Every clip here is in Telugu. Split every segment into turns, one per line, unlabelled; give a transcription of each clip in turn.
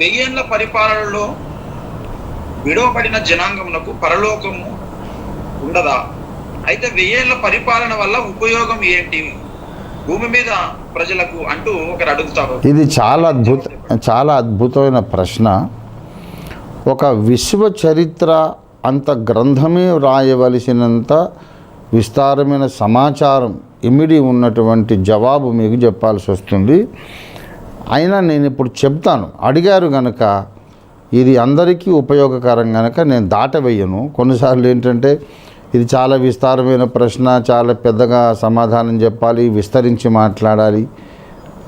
వెయ్యేండ్ల పరిపాలనలో విడవబడిన జనాంగమునకు పరలోకము ఉండదా? అయితే వెయ్యేళ్ళ పరిపాలన వల్ల ఉపయోగం ఏంటి? భూమి మీద ప్రజలకు అంటూ ఒకరు అడుగుతారు.
ఇది చాలా అద్భుత చాలా అద్భుతమైన ప్రశ్న. ఒక విశ్వ చరిత్ర అంత గ్రంథమే వ్రాయవలసినంత విస్తారమైన సమాచారం ఇమిడి ఉన్నటువంటి జవాబు మీకు చెప్పాల్సి వస్తుంది. అయినా నేను ఇప్పుడు చెప్తాను. అడిగారు గనక ఇది అందరికీ ఉపయోగకరం కనుక నేను దాటవేయను. కొన్నిసార్లు ఏంటంటే ఇది చాలా విస్తారమైన ప్రశ్న చాలా పెద్దగా సమాధానం చెప్పాలి విస్తరించి మాట్లాడాలి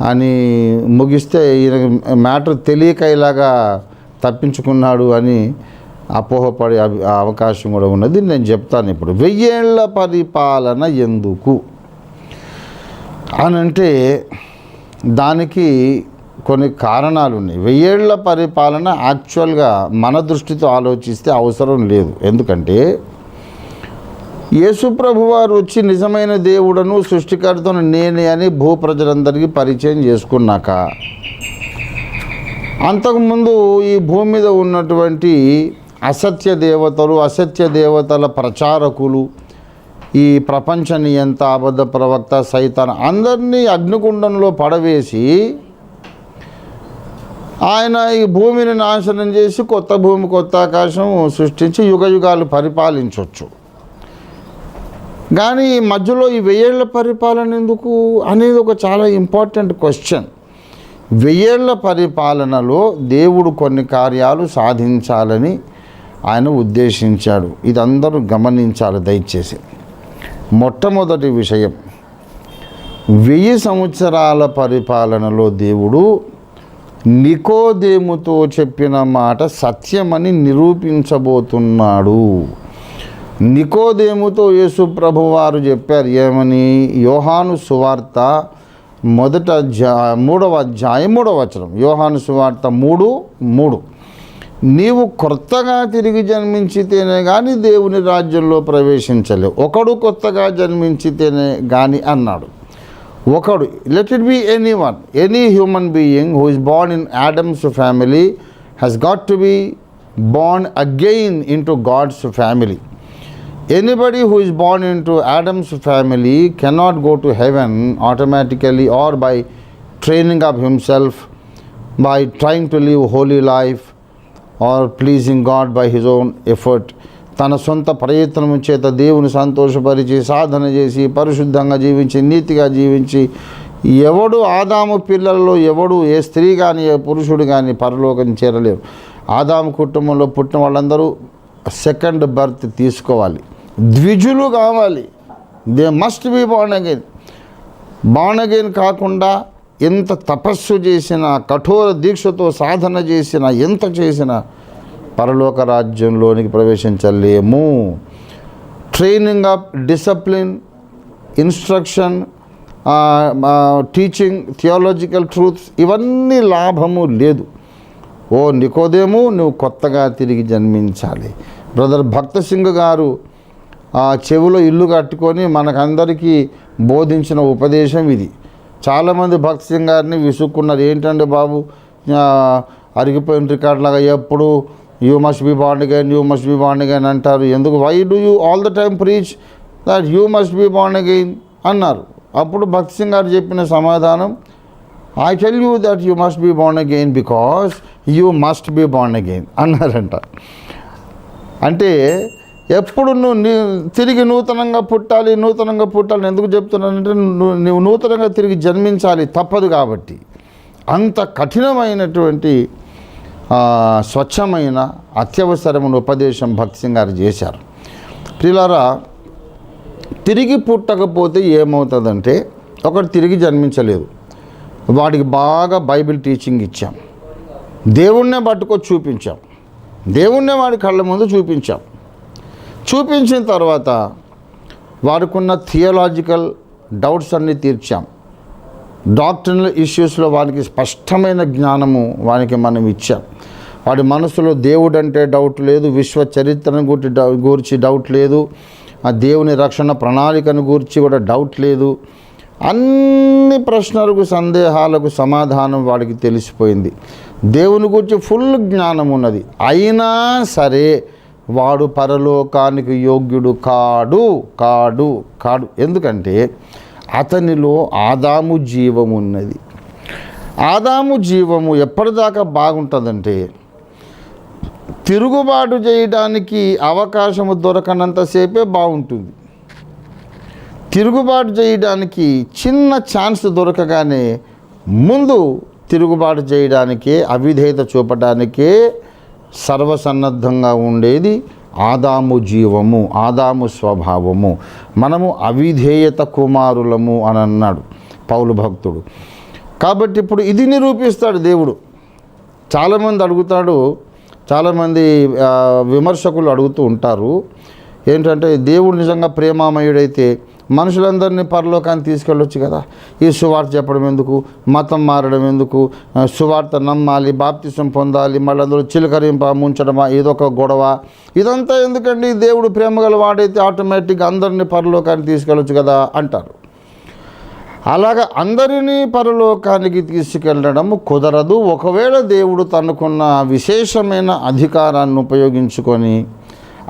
అని ముగిస్తే ఈయన మ్యాటర్ తెలియక ఇలాగా తప్పించుకున్నాడు అని అపోహపడే అవి- అవకాశం కూడా ఉన్నది. నేను చెప్తాను ఇప్పుడు. వెయ్యేళ్ళ పరిపాలన ఎందుకు? అని అంటే దానికి కొన్ని కారణాలు ఉన్నాయి. వెయ్యేళ్ళ పరిపాలన యాక్చువల్గా మన దృష్టితో ఆలోచిస్తే అవసరం లేదు. ఎందుకంటే యేసుప్రభు వారు వచ్చి నిజమైన దేవుడను సృష్టికర్తను నేనే అని భూ ప్రజలందరికీ పరిచయం చేసుకున్నాక అంతకుముందు ఈ భూమి మీద ఉన్నటువంటి అసత్య దేవతలు అసత్య దేవతల ప్రచారకులు ఈ ప్రపంచ నియంత అబద్ధ ప్రవక్త సైతాన్ అందరినీ అగ్నికుండంలో పడవేసి ఆయన ఈ భూమిని నాశనం చేసి కొత్త భూమి కొత్త ఆకాశం సృష్టించి యుగ యుగాలు పరిపాలించవచ్చు కానీ ఈ మధ్యలో ఈ వెయ్యేళ్ళ పరిపాలన ఎందుకు అనేది ఒక చాలా ఇంపార్టెంట్ క్వశ్చన్ వెయ్యేళ్ళ పరిపాలనలో దేవుడు కొన్ని కార్యాలు సాధించాలని ఆయన ఉద్దేశించాడు. ఇది అందరూ గమనించాలి దయచేసి. మొట్టమొదటి విషయం వెయ్యి సంవత్సరాల పరిపాలనలో దేవుడు నికోదేముతో చెప్పిన మాట సత్యమని నిరూపించబోతున్నాడు. నికోదేముతో యేసు ప్రభు వారు చెప్పారు ఏమని? యోహాను సువార్త మొదట అధ్యా మూడవ అధ్యాయం మూడవ వచనం. యోహాను సువార్త మూడు మూడు. నీవు కొత్తగా తిరిగి జన్మించితేనే కానీ దేవుని రాజ్యంలో ప్రవేశించలేవు. ఒకడు కొత్తగా జన్మించితేనే కానీ అన్నాడు. work out. Let it be anyone, any human being who is born in Adam's family has got to be born again into God's family. Anybody who is born into Adam's family cannot go to heaven automatically or by training up himself, by trying to live holy life or pleasing God by his own effort. తన సొంత ప్రయత్నము చేత దేవుని సంతోషపరిచి సాధన చేసి పరిశుద్ధంగా జీవించి నీతిగా జీవించి ఎవడు ఆదాము పిల్లలలో ఎవడు ఏ స్త్రీ కానీ ఏ పురుషుడు కానీ పరలోకం చేరలేరు. ఆదాము కుటుంబంలో పుట్టిన వాళ్ళందరూ సెకండ్ బర్త్ తీసుకోవాలి. ద్విజులు కావాలి. They must be born again. Born again కాకుండా ఎంత తపస్సు చేసినా కఠోర దీక్షతో సాధన చేసినా ఎంత చేసినా పరలోక రాజ్యంలోనికి ప్రవేశించలేము. Training up discipline instruction teaching theological truths ఇవన్నీ లాభము లేదు. ఓ నికోదేము నువ్వు కొత్తగా తిరిగి జన్మించాలి. బ్రదర్ భక్త సింగ్ గారు ఆ చెవిలో ఇల్లు కట్టుకొని మనకందరికీ బోధించిన ఉపదేశం ఇది. చాలామంది భక్త సింగ్ గారిని విసుక్కున్నారు. ఏంటంటే బాబు? అరిగిపోయిన రికార్డులాగా ఎప్పుడు you must be bond again you must be bond again అంటారు. ఎందుకు? Why do you all the time preach that you must be bond again అన్నారు. అప్పుడు భక్త్ సింగ్ గారు చెప్పిన సమాధానం I tell you that you must be bond again because you must be bond again అన్నారంట. అంటే ఎప్పుడు నువ్వు తిరిగి నూతనంగా పుట్టాలి నూతనంగా పుట్టాలి ఎందుకు చెప్తున్నానంటే నువ్వు నూతనంగా తిరిగి జన్మించాలి తప్పదు కాబట్టి. అంత కఠినమైనటువంటి స్వచ్ఛమైన అత్యవసరమైన ఉపదేశం భక్తి సింగ్ గారు చేశారు. ప్రియులారా తిరిగి పుట్టకపోతే ఏమవుతుందంటే ఒకడు తిరిగి జన్మించలేదు. వాడికి బాగా బైబిల్ టీచింగ్ ఇచ్చాం. దేవుణ్ణే పట్టుకొని చూపించాం. దేవుణ్ణే వాడి కళ్ళ ముందు చూపించాం. చూపించిన తర్వాత వాడుకున్న థియోలాజికల్ డౌట్స్ అన్నీ తీర్చాం. డాక్టర్నల్ ఇష్యూస్లో వారికి స్పష్టమైన జ్ఞానము వానికి మనం ఇచ్చాం. వాడి మనసులో దేవుడు అంటే డౌట్ లేదు విశ్వ చరిత్రను గురించి డౌ- గూర్చి డౌట్ లేదు ఆ దేవుని రక్షణ ప్రణాళికను గూర్చి కూడా డౌట్ లేదు. అన్ని ప్రశ్నలకు సందేహాలకు సమాధానం వాడికి తెలిసిపోయింది. దేవుని గురించి ఫుల్ జ్ఞానం ఉన్నది. అయినా సరే వాడు పరలోకానికి యోగ్యుడు కాడు కాడు కాడు. ఎందుకంటే అతనిలో ఆదాము జీవమున్నది ఆదాము జీవము ఎప్పటిదాకా బాగుంటుందంటే తిరుగుబాటు చేయడానికి అవకాశము దొరకనంతసేపే బాగుంటుంది. తిరుగుబాటు చేయడానికి చిన్న ఛాన్స్ దొరకగానే ముందు తిరుగుబాటు చేయడానికే అవిధేయత చూపడానికే సర్వసన్నద్ధంగా ఉండేది. ఆదాము జీవము ఆదాము స్వభావము మనము అవిధేయత కుమారులము అని అన్నాడు పౌలు భక్తుడు. కాబట్టి ఇప్పుడు ఇది నిరూపిస్తాడు దేవుడు. చాలామంది అడుగుతాడు చాలామంది విమర్శకులు అడుగుతూ ఉంటారు ఏంటంటే దేవుడు నిజంగా ప్రేమామయుడైతే మనుషులందరినీ పరలోకాన్ని తీసుకెళ్ళొచ్చు కదా. ఈ సువార్త చెప్పడం ఎందుకు? మతం మారడం ఎందుకు? సువార్త నమ్మాలి బాప్తిసం పొందాలి మళ్ళీ అందులో చిలకరింప ముంచడమా ఇదొక గొడవ. ఇదంతా ఎందుకండి? దేవుడు ప్రేమగల వాడైతే ఆటోమేటిక్గా అందరినీ పరలోకాన్ని తీసుకెళ్ళొచ్చు కదా అంటారు. అలాగ అందరినీ పరలోకానికి తీసుకెళ్ళడం కుదరదు. ఒకవేళ దేవుడు తనకున్న విశేషమైన అధికారాన్ని ఉపయోగించుకొని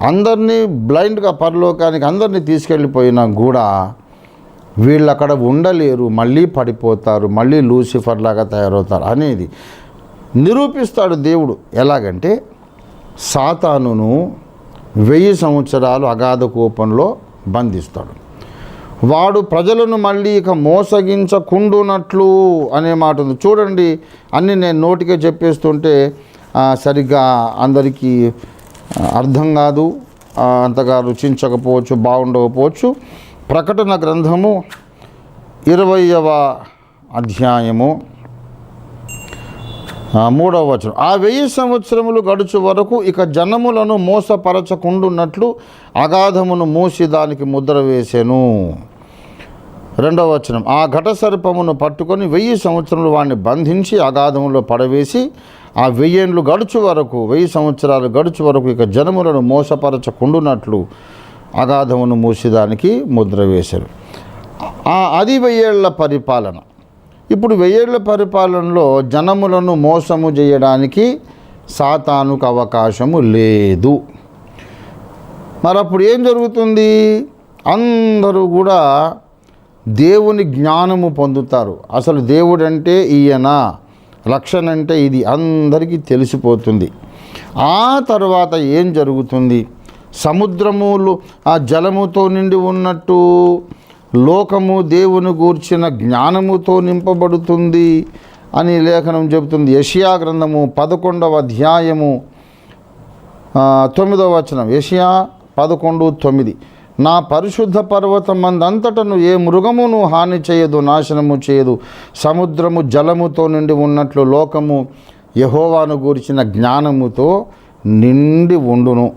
అందరినీ బ్లైండ్గా పరలోకానికి అందరినీ తీసుకెళ్ళిపోయినా కూడా వీళ్ళు అక్కడ ఉండలేరు మళ్ళీ పడిపోతారు మళ్ళీ లూసిఫర్ లాగా తయారవుతారు అనేది నిరూపిస్తాడు దేవుడు. ఎలాగంటే సాతానును వెయ్యి సంవత్సరాలు అగాధ కూపంలో బంధిస్తాడు. వాడు ప్రజలను మళ్ళీ ఇక మోసగించకుండునట్లు అనే మాట ఉంది. చూడండి అన్నీ నేను నోటికే చెప్పేస్తుంటే సరిగ్గా అందరికీ అర్థం కాదు అంతగా రుచించకపోవచ్చు బాగుండకపోవచ్చు. ప్రకటన గ్రంథము ఇరవయవ అధ్యాయము మూడవ వచనం. ఆ వెయ్యి సంవత్సరములు గడుచు వరకు ఇక జనములను మోసపరచకుండున్నట్లు అగాధమును మూసి దానికి ముద్ర వేసెను. రెండవ వచనం. ఆ ఘట సర్పమును పట్టుకొని వెయ్యి సంవత్సరములు వాడిని బంధించి అగాధములో పడవేసి ఆ వెయ్యేండ్లు గడుచు వరకు వెయ్యి సంవత్సరాలు గడుచు వరకు ఇక జనములను మోసపరచకుండునట్లు అగాధమును మూసిదానికి ముద్ర వేశారు. ఆ అది వెయ్యేళ్ళ పరిపాలన. ఇప్పుడు వెయ్యేళ్ళ పరిపాలనలో జనములను మోసము చేయడానికి సాతానుకు అవకాశము లేదు. మరి అప్పుడు ఏం జరుగుతుంది? అందరూ కూడా దేవుని జ్ఞానము పొందుతారు. అసలు దేవుడంటే ఈయన. రక్షణ అంటే ఇది అందరికీ తెలిసిపోతుంది. ఆ తర్వాత ఏం జరుగుతుంది? సముద్రములు ఆ జలముతో నిండి ఉన్నట్టు లోకము దేవుని గూర్చిన జ్ఞానముతో నింపబడుతుంది అని లేఖనం చెబుతుంది. యషియా గ్రంథము పదకొండవ అధ్యాయము తొమ్మిదవ వచనం. యషియా పదకొండు తొమ్మిది. నా పరిశుద్ధ పర్వతం మందంతటను ఏ మృగమును హాని చేయదు నాశనము చేయదు. సముద్రము జలముతో నిండి ఉన్నట్లు లోకము యహోవాను గూర్చిన జ్ఞానముతో నిండి ఉండును.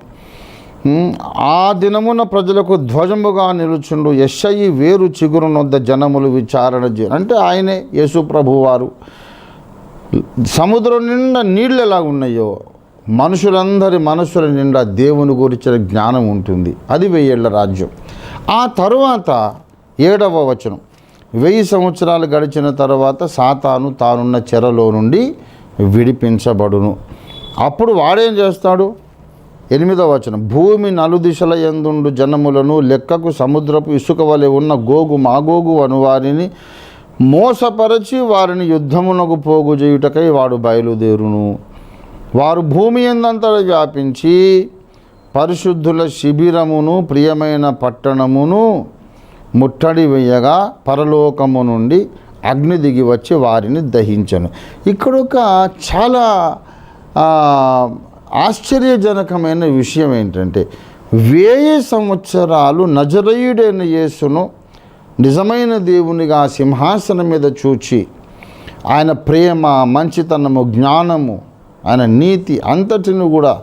ఆ దినమున ప్రజలకు ధ్వజముగా నిలుచుండు యశయి వేరు చిగురునొద్ద జనములు విచారణ చే అంటే ఆయనే యేసు ప్రభువారు. సముద్రం నిండా నీళ్ళు ఎలా ఉన్నాయో మనుషులందరి మనసుల నిండా దేవుని గురించిన జ్ఞానం ఉంటుంది. అది వెయ్యేళ్ళ రాజ్యం. ఆ తరువాత ఏడవ వచనం. వెయ్యి సంవత్సరాలు గడిచిన తర్వాత సాతాను తానున్న చెరలో నుండి విడిపించబడును. అప్పుడు వాడేం చేస్తాడు? ఎనిమిదవ వచనం. భూమి నలుదిశల ఎందుండు జనములను లెక్కకు సముద్రపు ఇసుక వలె ఉన్న గోగు మాగోగు అను వారిని మోసపరచి వారిని యుద్ధమునకు పోగు చేయుటకై వాడు బయలుదేరును. వారు భూమి ఎందంతట వ్యాపించి పరిశుద్ధుల శిబిరమును ప్రియమైన పట్టణమును ముట్టడి వేయగా పరలోకము నుండి అగ్ని దిగి వచ్చి వారిని దహించను. ఇక్కడ ఒక చాలా ఆశ్చర్యజనకమైన విషయం ఏంటంటే వేయి సంవత్సరాలు నజరయుడైన యేసును నిజమైన దేవునిగా సింహాసనం మీద చూచి ఆయన ప్రేమ మంచితనము జ్ఞానము ఆయన నీతి అంతటిని కూడా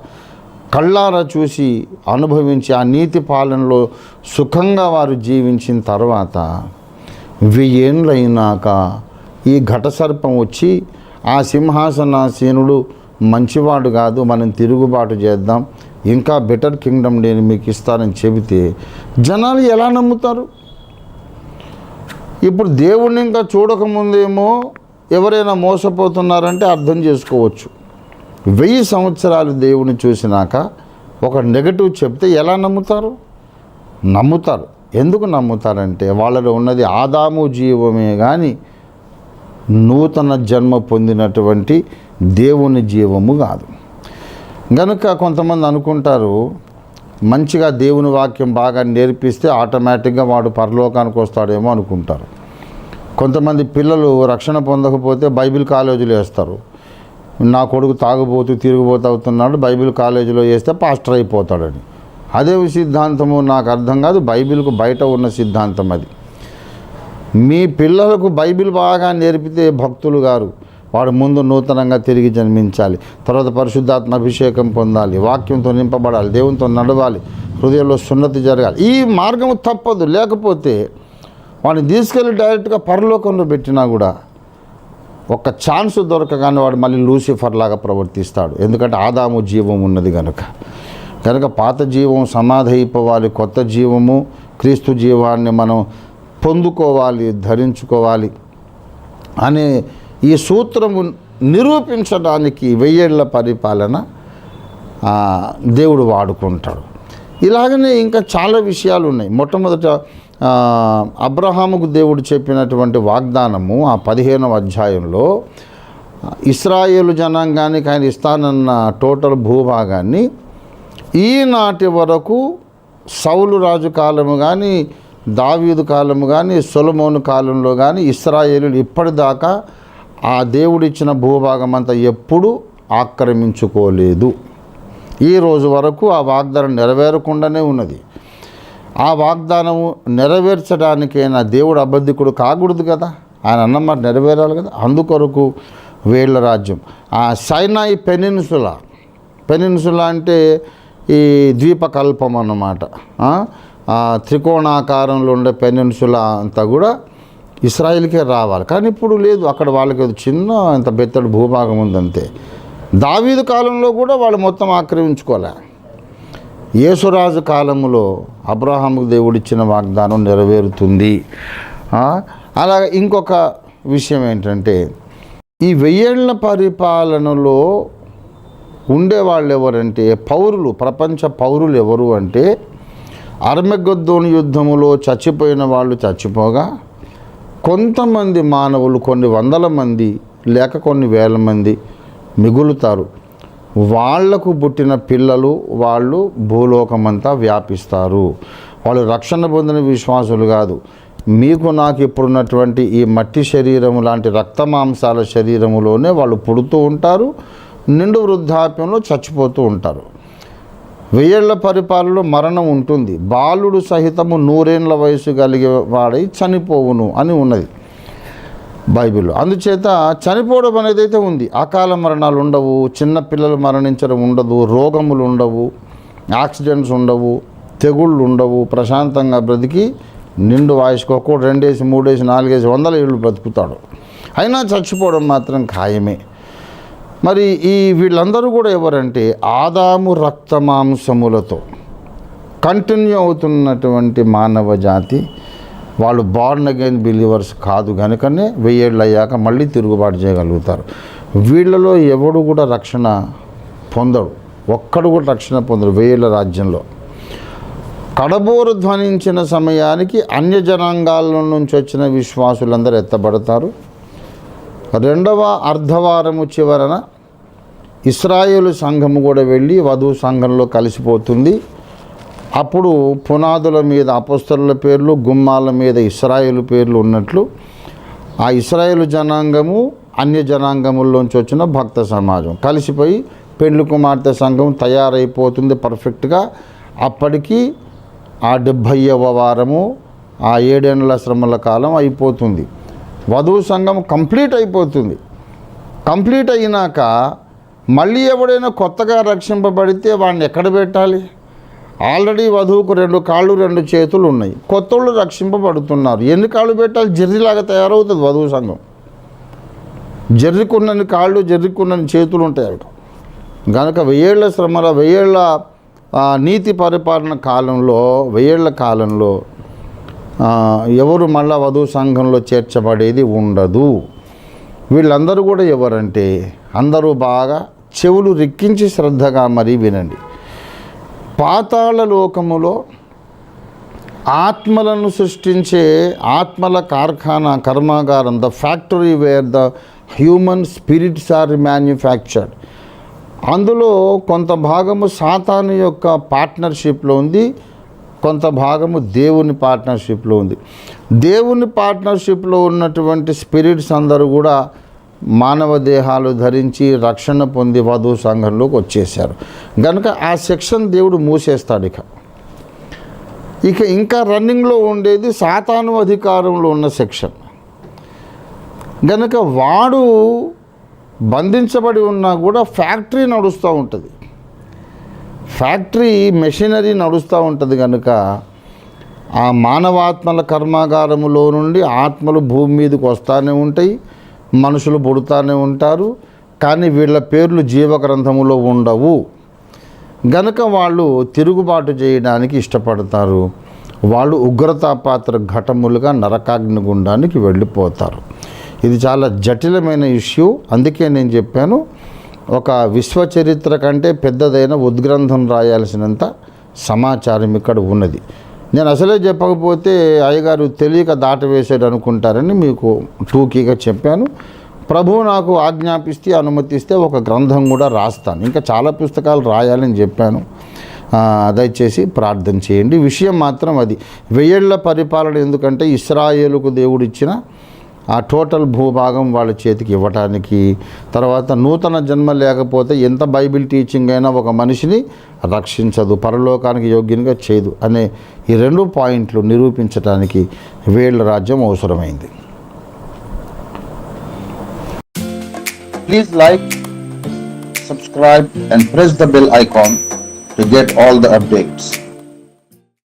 కళ్ళారా చూసి అనుభవించి ఆ నీతి పాలనలో సుఖంగా వారు జీవించిన తర్వాత వెయ్యేళ్ళైనాక ఈ ఘట సర్పం వచ్చి ఆ సింహాసనాసీనుడు మంచివాడు కాదు మనం తిరుగుబాటు చేద్దాం ఇంకా బెటర్ కింగ్డమ్ నేను మీకు ఇస్తానని చెబితే జనాలు ఎలా నమ్ముతారు? ఇప్పుడు దేవుణ్ణి ఇంకా చూడకముందేమో ఎవరైనా మోసపోతున్నారంటే అర్థం చేసుకోవచ్చు. వెయ్యి సంవత్సరాలు దేవుని చూసినాక ఒక నెగటివ్ చెప్తే ఎలా నమ్ముతారు? నమ్ముతారు. ఎందుకు నమ్ముతారంటే వాళ్ళలో ఉన్నది ఆదాము జీవమే కానీ నూతన జన్మ పొందినటువంటి దేవుని జీవము కాదు. గనుక కొంతమంది అనుకుంటారు మంచిగా దేవుని వాక్యం బాగా నేర్పిస్తే ఆటోమేటిక్గా వాడు పరలోకానికి వస్తాడేమో అనుకుంటారు. కొంతమంది పిల్లలు రక్షణ పొందకపోతే బైబిల్ కాలేజీలో వేస్తారు. నా కొడుకు తాగుబోతూ తిరిగిపోతూ అవుతున్నాడు బైబిల్ కాలేజీలో వేస్తే పాస్టర్ అయిపోతాడని. అదే సిద్ధాంతము నాకు అర్థం కాదు బైబిల్కు బయట ఉన్న సిద్ధాంతం అది. మీ పిల్లలకు బైబిల్ బాగా నేర్పితే భక్తులు గారు వాడు ముందు నూతనంగా తిరిగి జన్మించాలి తర్వాత పరిశుద్ధాత్మ అభిషేకం పొందాలి వాక్యంతో నింపబడాలి దేవునితో నడవాలి హృదయంలో సున్నతి జరగాలి. ఈ మార్గం తప్పదు లేకపోతే వాడిని తీసుకెళ్ళి డైరెక్ట్గా పరలోకంలో పెట్టినా కూడా ఒక ఛాన్స్ దొరకగానే వాడు మళ్ళీ లూసిఫర్ లాగా ప్రవర్తిస్తాడు. ఎందుకంటే ఆదాము జీవం ఉన్నది కనుక కనుక పాత జీవం సమాధి అయిపోవాలి కొత్త జీవము క్రీస్తు జీవాన్ని మనం పొందుకోవాలి ధరించుకోవాలి అనే ఈ సూత్రము నిరూపించడానికి వెయ్యేళ్ళ పరిపాలన దేవుడు వాడుకుంటాడు. ఇలాగనే ఇంకా చాలా విషయాలు ఉన్నాయి. మొట్టమొదట అబ్రహాముకు దేవుడు చెప్పినటువంటి వాగ్దానము ఆ పదిహేనవ అధ్యాయంలో ఇస్రాయేలు జనాంగానికి ఆయన ఇస్తానన్న టోటల్ భూభాగాన్ని ఈనాటి వరకు సౌలు రాజు కాలము కానీ దావీదు కాలము కానీ సొలమోను కాలంలో కానీ ఇస్రాయేలు ఇప్పటిదాకా ఆ దేవుడిచ్చిన భూభాగం అంతా ఎప్పుడూ ఆక్రమించుకోలేదు. ఈ రోజు వరకు ఆ వాగ్దానం నెరవేరకుండానే ఉన్నది. ఆ వాగ్దానము నెరవేర్చడానికైనా దేవుడు అబద్ధికుడు కాకూడదు కదా. ఆయన అన్నమాట నెరవేరాలి కదా. అందుకొరకు వేళ్ళ రాజ్యం. ఆ సైనాయి పెనిన్సులా. పెనిన్సులా అంటే ఈ ద్వీపకల్పం అన్నమాట. త్రికోణాకారంలో ఉండే పెనిన్సులా అంతా కూడా ఇస్రాయిల్కే రావాలి. కానీ ఇప్పుడు లేదు. అక్కడ వాళ్ళకి చిన్న ఇంత బెత్తడు భూభాగం ఉందంతే. దావీదు కాలంలో కూడా వాళ్ళు మొత్తం ఆక్రమించుకోలే. యేసురాజు కాలంలో అబ్రహాముకు దేవుడిచ్చిన వాగ్దానం నెరవేరుతుంది. అలా ఇంకొక విషయం ఏంటంటే ఈ వెయ్యేళ్ళ పరిపాలనలో ఉండేవాళ్ళు ఎవరంటే పౌరులు ప్రపంచ పౌరులు ఎవరు అంటే అర్మగద్దోని యుద్ధములో చచ్చిపోయిన వాళ్ళు చచ్చిపోగా కొంతమంది మానవులు కొన్ని వందల మంది లేక కొన్ని వేల మంది మిగులుతారు. వాళ్ళకు పుట్టిన పిల్లలు వాళ్ళు భూలోకమంతా వ్యాపిస్తారు. వాళ్ళు రక్షణ పొందిన విశ్వాసులు కాదు. మీకు నాకు ఇప్పుడున్నటువంటి ఈ మట్టి శరీరము లాంటి రక్తమాంసాల శరీరములోనే వాళ్ళు పుడుతూ ఉంటారు నిండు వృద్ధాప్యంలో చచ్చిపోతూ ఉంటారు. వెయ్యేళ్ళ పరిపాలనలో మరణం ఉంటుంది. బాలుడు సహితము నూరేండ్ల వయసు కలిగే వాడై చనిపోవును అని ఉన్నది. బైబిల్లో. అందుచేత చనిపోవడం అనేది అయితే ఉంది అకాల మరణాలు ఉండవు చిన్న పిల్లలు మరణించడం ఉండదు రోగములు ఉండవు యాక్సిడెంట్స్ ఉండవు తెగుళ్ళు ఉండవు ప్రశాంతంగా బ్రతికి నిండు వయసుకు ఒక్కోటి రెండేసి మూడేసి నాలుగేసి వందల ఏళ్ళు బ్రతుకుతాడు. అయినా చచ్చిపోవడం మాత్రం ఖాయమే. మరి ఈ వీళ్ళందరూ కూడా ఎవరంటే ఆదాము రక్త మాంసములతో కంటిన్యూ అవుతున్నటువంటి మానవ జాతి. వాళ్ళు బార్న్ అగైన్ బిలీవర్స్ కాదు కనుకనే వెయ్యేళ్ళు అయ్యాక మళ్ళీ తిరుగుబాటు చేయగలుగుతారు. వీళ్ళలో ఎవడు కూడా రక్షణ పొందడు. ఒక్కడు కూడా రక్షణ పొందడు వెయ్యేళ్ళ రాజ్యంలో. కడబోరు ధ్వనించిన సమయానికి అన్య జనాంగాల నుంచి వచ్చిన విశ్వాసులందరూ ఎత్తబడతారు. రెండవ అర్ధవారము చివరన ఇస్రాయేలు సంఘము కూడా వెళ్ళి వధువు సంఘంలో కలిసిపోతుంది. అప్పుడు పునాదుల మీద అపస్తరుల పేర్లు గుమ్మాల మీద ఇస్రాయేల్ పేర్లు ఉన్నట్లు ఆ ఇస్రాయేల్ జనాంగము అన్య జనాంగముల్లోంచి వచ్చిన భక్త సమాజం. కలిసిపోయి పెండ్లి కుమార్తె సంఘం తయారైపోతుంది పర్ఫెక్ట్గా. అప్పటికి ఆ డెబ్భైవ వారము ఆ ఏడేండ్ల శ్రమల కాలం అయిపోతుంది. వధువు సంఘం కంప్లీట్ అయిపోతుంది. కంప్లీట్ అయినాక మళ్ళీ ఎవడైనా కొత్తగా రక్షింపబడితే వాడిని ఎక్కడ పెట్టాలి? ఆల్రెడీ వధువుకు రెండు కాళ్ళు రెండు చేతులు ఉన్నాయి. కొత్తోళ్ళు రక్షింపబడుతున్నారు. ఎన్ని కాళ్ళు పెట్టాలి? జర్రిలాగా తయారవుతుంది వధువు సంఘం. జర్రికున్నని కాళ్ళు జర్రికున్నని చేతులు ఉంటాయి అవి గనక వెయ్యేళ్ళ శ్రమల వెయ్యేళ్ళ నీతి పరిపాలన కాలంలో వెయ్యేళ్ళ కాలంలో ఎవరు మళ్ళా వధువు సంఘంలో చేర్చబడేది ఉండదు. వీళ్ళందరూ కూడా ఎవరంటే అందరూ బాగా చెవులు రెక్కించి శ్రద్ధగా మరీ వినండి. పాతాళ లోకములో ఆత్మలను సృష్టించే ఆత్మల కార్ఖానా కర్మాగారం the factory where the human spirits are manufactured అందులో కొంత భాగము సాతాను యొక్క పార్ట్నర్షిప్లో ఉంది కొంత భాగము దేవుని పార్ట్నర్షిప్లో ఉంది. దేవుని పార్ట్నర్షిప్లో ఉన్నటువంటి స్పిరిట్స్ అందరూ కూడా మానవ దేహాలు ధరించి రక్షణ పొంది వధు సంఘంలోకి వచ్చేసారు కనుక ఆ సెక్షన్ దేవుడు మూసేస్తాడు ఇక. ఇక ఇంకా రన్నింగ్లో ఉండేది సాతాను అధికారంలో ఉన్న సెక్షన్ గనుక వాడు బంధించబడి ఉన్నా కూడా ఫ్యాక్టరీ నడుస్తూ ఉంటుంది. ఫ్యాక్టరీ మెషినరీ నడుస్తూ ఉంటుంది కనుక ఆ మానవాత్మల కర్మాగారములో నుండి ఆత్మలు భూమి మీదకి వస్తూనే ఉంటాయి. మనుషులు పుడుతూనే ఉంటారు కానీ వీళ్ళ పేర్లు జీవగ్రంథములో ఉండవు. గనక వాళ్ళు తిరుగుబాటు చేయడానికి ఇష్టపడతారు. వాళ్ళు ఉగ్రతాపాత్ర ఘటములుగా నరకాగ్ని గుండానికి వెళ్ళిపోతారు. ఇది చాలా జటిలమైన ఇష్యూ. అందుకే నేను చెప్పాను ఒక విశ్వచరిత్ర కంటే పెద్దదైన ఉద్గ్రంథం రాయాల్సినంత సమాచారం ఇక్కడ ఉన్నది. నేను అసలే చెప్పకపోతే అయ్యగారు తెలియక దాటవేసాడు అనుకుంటారని మీకు టూకీగా చెప్పాను. ప్రభువు నాకు ఆజ్ఞాపిస్తే అనుమతిస్తే ఒక గ్రంథం కూడా రాస్తాను. ఇంకా చాలా పుస్తకాలు రాయాలని చెప్పాను. దయచేసి ప్రార్థన చేయండి. విషయం మాత్రం అది. వెయ్యేళ్ళ పరిపాలన ఎందుకంటే ఇస్రాయేలుకు దేవుడిచ్చిన ఆ టోటల్ భూభాగం వాళ్ళ చేతికి ఇవ్వటానికి. తర్వాత నూతన జన్మ లేకపోతే ఎంత బైబిల్ టీచింగ్ అయినా ఒక మనిషిని రక్షించదు పరలోకానికి యోగ్యంగా చేయదు అనే ఈ రెండు పాయింట్లు నిరూపించడానికి వేళ్ళ రాజ్యం అవసరమైంది.
Please like subscribe and press the bell icon to get all the updates